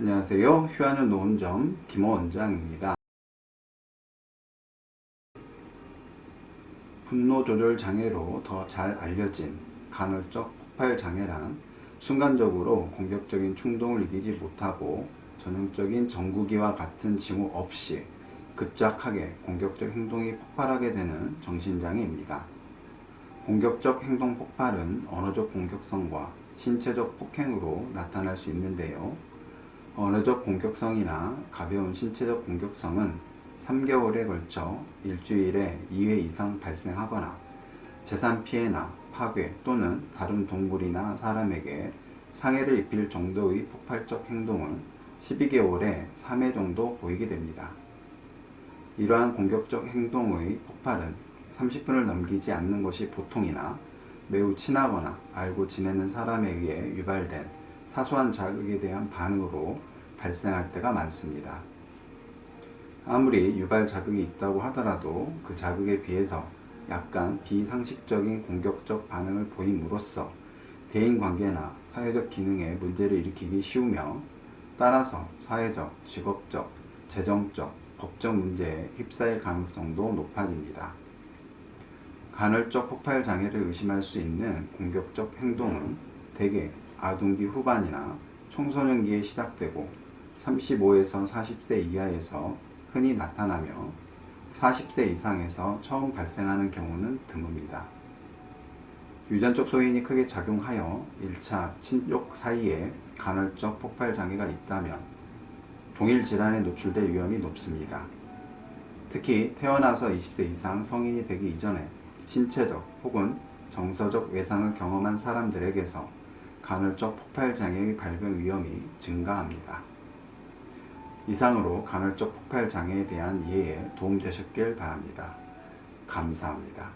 안녕하세요. 휴하는 노은점 김호 원장입니다. 분노 조절 장애로 더 잘 알려진 간헐적 폭발 장애란 순간적으로 공격적인 충동을 이기지 못하고 전형적인 정구기와 같은 징후 없이 급작하게 공격적 행동이 폭발하게 되는 정신장애입니다. 공격적 행동 폭발은 언어적 공격성과 신체적 폭행으로 나타날 수 있는데요. 언어적 공격성이나 가벼운 신체적 공격성은 3개월에 걸쳐 일주일에 2회 이상 발생하거나 재산 피해나 파괴 또는 다른 동물이나 사람에게 상해를 입힐 정도의 폭발적 행동은 12개월에 3회 정도 보이게 됩니다. 이러한 공격적 행동의 폭발은 30분을 넘기지 않는 것이 보통이나 매우 친하거나 알고 지내는 사람에 의해 유발된 사소한 자극에 대한 반응으로 발생할 때가 많습니다. 아무리 유발 자극이 있다고 하더라도 그 자극에 비해서 약간 비상식적인 공격적 반응을 보임으로써 대인 관계나 사회적 기능에 문제를 일으키기 쉬우며 따라서 사회적, 직업적, 재정적, 법적 문제에 휩싸일 가능성도 높아집니다. 간헐적 폭발 장애를 의심할 수 있는 공격적 행동은 대개 아동기 후반이나 청소년기에 시작되고 35에서 40세 이하에서 흔히 나타나며 40세 이상에서 처음 발생하는 경우는 드뭅니다. 유전적 소인이 크게 작용하여 1차 친족 사이에 간헐적 폭발 장애가 있다면 동일 질환에 노출될 위험이 높습니다. 특히 태어나서 20세 이상 성인이 되기 이전에 신체적 혹은 정서적 외상을 경험한 사람들에게서 간헐적 폭발 장애의 발병 위험이 증가합니다. 이상으로 간헐적 폭발 장애에 대한 이해에 도움되셨길 바랍니다. 감사합니다.